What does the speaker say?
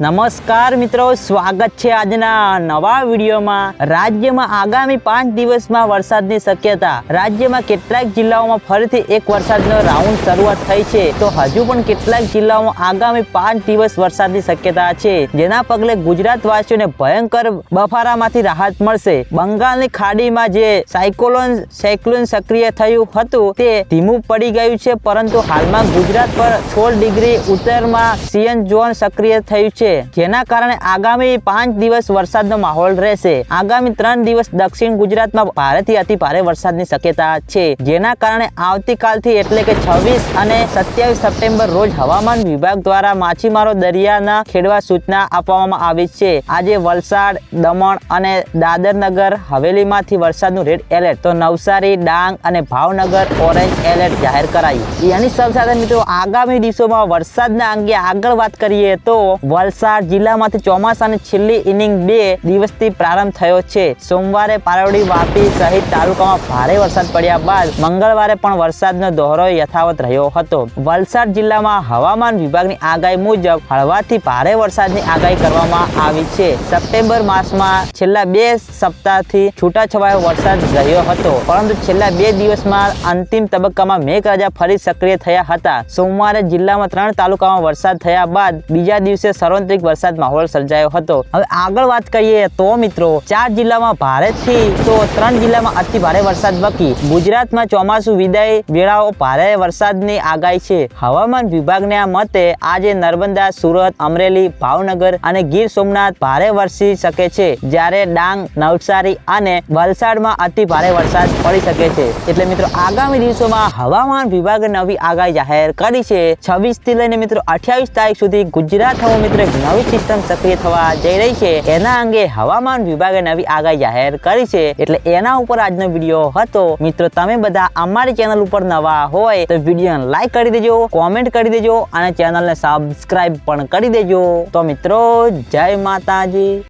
નમસ્કાર મિત્રો, સ્વાગત છે આજના નવા વિડીયોમાં. રાજ્યમાં આગામી પાંચ દિવસમાં વરસાદની શક્યતા. રાજ્યમાં કેટલાક જિલ્લાઓમાં ફરીથી એક વરસાદનો રાઉન્ડ શરૂઆત થઈ છે. તો હજુ પણ કેટલાક જિલ્લાઓમાં આગામી પાંચ દિવસ વરસાદની શક્યતા છે. જેના પગલે ગુજરાત વાસીઓને ભયંકર બફારામાંથી રાહત મળશે. બંગાળની ખાડીમાં જે સાયકોલોન, સાયક્લોન સક્રિય થયું હતું, તે ધીમું પડી ગયું છે. પરંતુ હાલમાં ગુજરાત પર સોળ ડિગ્રી ઉત્તરમાં સિયન ઝોન સક્રિય થયું છે. જેના કારણે આગામી પાંચ દિવસ વરસાદનો માહોલ રહેશે. આગામી ત્રણ દિવસ દક્ષિણ ગુજરાતમાં ભારેથી અતિ ભારે વરસાદની શક્યતા છે. જેના કારણે આવતીકાલથી એટલે કે છવ્વીસ અને સત્યાવીસ સપ્ટેમ્બર રોજ હવામાન વિભાગ દ્વારા માછીમારો દરિયાના ખેડવા સૂચના આપવામાં આવી છે. આજે વલસાડ, દમણ અને દાદરનગર હવેલીમાંથી વરસાદનું રેડ એલર્ટ. તો નવસારી, ડાંગ અને ભાવનગર ઓરેન્જ એલર્ટ જાહેર કરાયું. એની સાથે મિત્રો, આગામી દિવસોમાં વરસાદના અંગે આગળ વાત કરીએ તો વલસાડ જિલ્લામાંથી ચોમાસાની છેલ્લી ઇનિંગ બે દિવસથી પ્રારંભ થયો છે. સોમવારે પારોડી વાપી સહિત તાલુકામાં ભારે વરસાદ પડ્યા બાદ મંગળવારે પણ વરસાદનો દોહરો યથાવત રહ્યો હતો. વલસાડ જિલ્લામાં હવામાન વિભાગની આગાહી મુજબ હળવાથી ભારે વરસાદની આગાહી કરવામાં આવી છે. સપ્ટેમ્બર માસમાં છેલ્લા બે સપ્તાહથી છૂટાછવાયો વરસાદ રહ્યો હતો. પરંતુ છેલ્લા બે દિવસમાં અંતિમ તબક્કામાં મેઘરાજા ફરી સક્રિય થયા હતા. સોમવારે જિલ્લામાં ત્રણ તાલુકામાં વરસાદ થયા બાદ બીજા દિવસે સાર્વત્રિક વરસાદ માહોલ સર્જાયો હતો. હવે આગળ વાત કરીએ તો મિત્રો, ચાર જિલ્લામાં ભારેથી તો ત્રણ જિલ્લામાં અતિ ભારે વરસાદ બાકી. ગુજરાતમાં ચોમાસું વિદાય વેળાઓ ભારે વરસાદની આગાહી છે. હવામાન વિભાગના મતે આજે નર્મદા, સુરત, અમરેલી, ભાવનગર અને ગીર સોમનાથ ભારે વરસી શકે છે, જ્યારે ડાંગ, નવસારી અને વલસાડમાં અતિ ભારે વરસાદ પડી શકે છે. એટલે મિત્રો, આગામી દિવસોમાં હવામાન વિભાગે નવી આગાહી જાહેર કરી છે. છવ્વીસથી લઈને મિત્રો, અઠ્યાવીસ તારીખ સુધી ગુજરાતમાં મિત્રો નવી સિસ્ટમ સક્રિય થવા જઈ રહી છે. એના અંગે હવામાન વિભાગે નવી આગાહી જાહેર કરી છે. એટલે એના ઉપર આજનો વીડિયો હતો. મિત્રો, તમે બધા અમારી ચેનલ ઉપર નવા હોય તો વીડિયો લાઈક કરી દેજો, કોમેન્ટ કરી દેજો અને ચેનલને સબસ્ક્રાઇબ પણ કરી દેજો. તો મિત્રો, જય માતાજી.